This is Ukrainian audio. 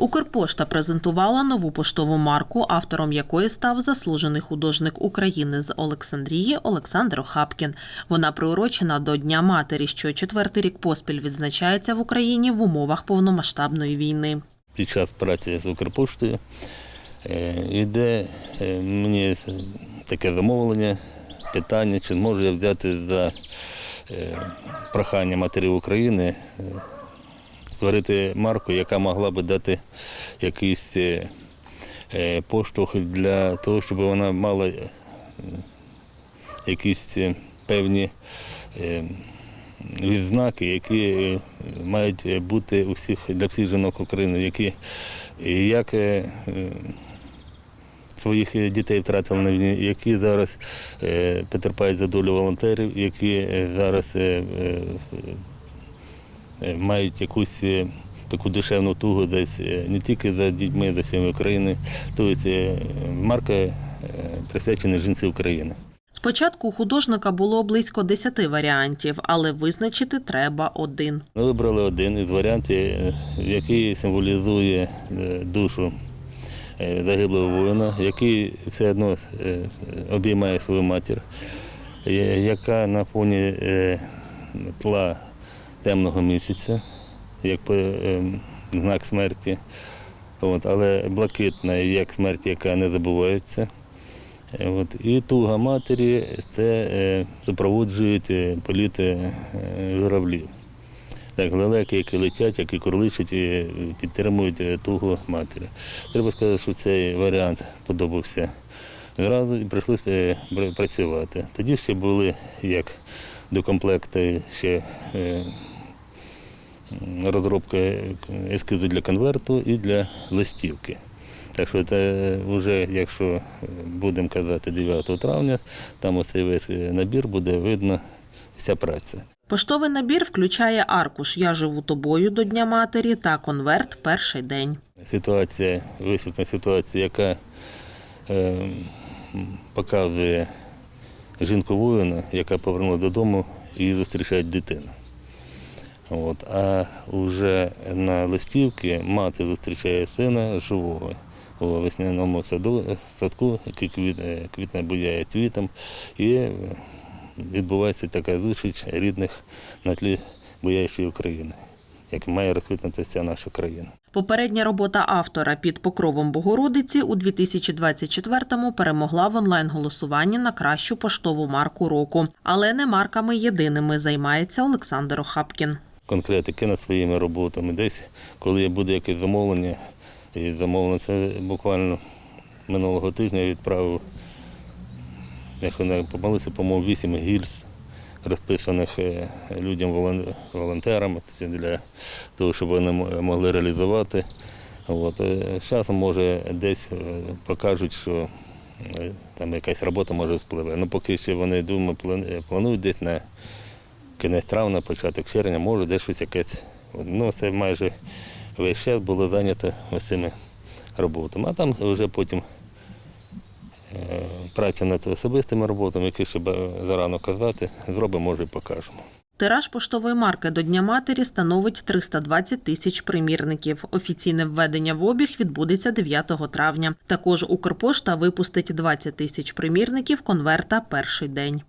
Укрпошта презентувала нову поштову марку, автором якої став заслужений художник України з Олександрії Олександр Охапкін. Вона приурочена до Дня матері, що четвертий рік поспіль відзначається в Україні в умовах повномасштабної війни. під час праці з Укрпоштою е, іде е, мені таке замовлення, питання, чи зможу я взяти за е, прохання матерів України створити марку, яка могла би дати якийсь е, е, поштовх для того, щоб вона мала е, якісь певні відзнаки, які мають бути у всіх для всіх жінок України, які як своїх дітей втратили на війні, які зараз е, потерпають за долю волонтерів, які зараз е, мають якусь е, таку душевну тугу десь е, не тільки за дітьми, за всіми Україною. Тобто е, марка е, присвячена жінці України. Спочатку у художника було близько 10 варіантів, але визначити треба один. Ми вибрали один із варіантів, е, який символізує е, душу е, загиблого воїна, який все одно е, обіймає свою матір, е, яка на фоні е, тла темного місяця, як по- е, знак смерті, От, але блакитна, як смерть, яка не забувається. От, і туга матері це е, супроводжують е, політи е, журавлів. Так, лелеки, які летять, які курличать і підтримують тугу матері. Треба сказати, що цей варіант подобався зразу і прийшлося е, працювати. Тоді ще були як до комплекту ще розробка ескізу для конверту і для листівки. Так що це вже, якщо е, будемо казати 9 травня, там оцей весь е, набір буде видно вся праця. Поштовий набір включає аркуш Я живу тобою до Дня матері та конверт перший день. Ситуація, висвітна ситуація, яка е, показує жінку воїна, яка повернула додому і зустрічає дитину. От. А вже на листівці мати зустрічає сина живого у весняному саду, садку, який квітне, квітне буяє цвітом, і відбувається така зустріч рідних на тлі боящої України, як має розквітнути ця наша країна. Попередня робота автора під покровом Богородиці у 2024-му перемогла в онлайн-голосуванні на кращу поштову марку року. Але не марками єдиними займається Олександр Охапкін. Конкретики над своїми роботами. Десь, коли буде якесь замовлення, і замовлення це буквально минулого тижня я відправив, якщо не помилився, по-моєму, вісім гільз, розписаних е, людям волон- волонтерам для того, щоб вони могли реалізувати. От. е, Часом може десь е, покажуть, що там якась робота може спливе. Ну поки що вони думаю, планують десь на кінець травня, початок червня, може десь щось якесь. Ну, це майже весь час було зайнято ось цими роботами. А там вже потім е, праця над особистими роботами, які ще зарано казати, зробимо, може і покажемо. Тираж поштової марки до Дня матері становить 320 тисяч примірників. Офіційне введення в обіг відбудеться 9 травня. Також Укрпошта випустить 20 тисяч примірників конверта перший день.